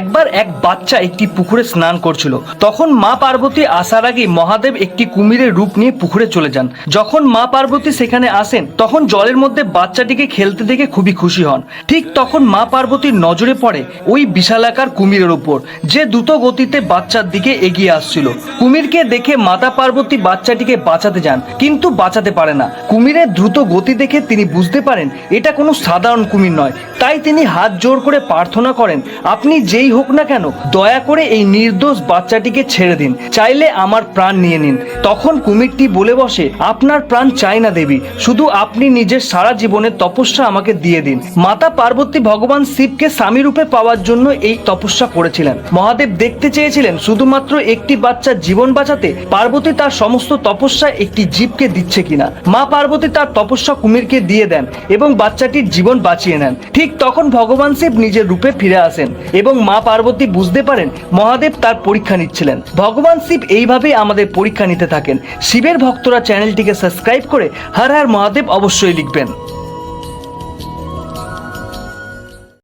একবার এক বাচ্চা একটি পুকুরে স্নান করছিল। তখন মা পার্বতী আসার আগে মহাদেব একটি কুমিরের রূপ নিয়ে পুকুরে চলে যান। যখন মা পার্বতী সেখানে আসেন, তখন জলের মধ্যে বাচ্চাটিকে খেলতে দেখে খুবই খুশি হন। ঠিক তখন মা পার্বতীর নজরে পড়ে ওই বিশালাকার কুমিরের উপর, যে দ্রুত গতিতে বাচ্চার দিকে এগিয়ে আসছিল। কুমিরকে দেখে মাতা পার্বতী বাচ্চাটিকে বাঁচাতে যান, কিন্তু বাঁচাতে পারে না। কুমিরের দ্রুত গতি দেখে তিনি বুঝতে পারেন, এটা কোনো সাধারণ কুমির নয়। তাই তিনি হাত জোর করে প্রার্থনা করেন, আপনি হোক না কেন, দয়া করে এই নির্দোষ বাচ্চাটিকে ছেড়ে দিন। চাইলে আমার প্রাণ নিয়ে নিন। তখন কুমিরটি বলে বসে, আপনার প্রাণ চাই না দেবী, শুধু আপনি নিজের সারা জীবনের তপস্যা আমাকে দিয়ে দিন। মাতা পার্বতী ভগবান শিবকে স্বামী রূপে পাওয়ার জন্য এই তপস্যা করেছিলেন। মহাদেব দেখতে চেয়েছিলেন, শুধুমাত্র একটি বাচ্চার জীবন বাঁচাতে পার্বতী তার সমস্ত তপস্যা একটি জীবকে দিচ্ছে কিনা। মা পার্বতী তার তপস্যা কুমিরকে দিয়ে দেন এবং বাচ্চাটির জীবন বাঁচিয়ে নেন। ঠিক তখন ভগবান শিব নিজের রূপে ফিরে আসেন এবং মা পার্বতী বুঝতে পারেন মহাদেব তার পরীক্ষা নিচ্ছিলেন। ভগবান শিব এইভাবেই আমাদের পরীক্ষা নিতে থাকেন। শিবের ভক্তরা চ্যানেলটিকে সাবস্ক্রাইব করে হর হর মহাদেব অবশ্যই লিখবেন।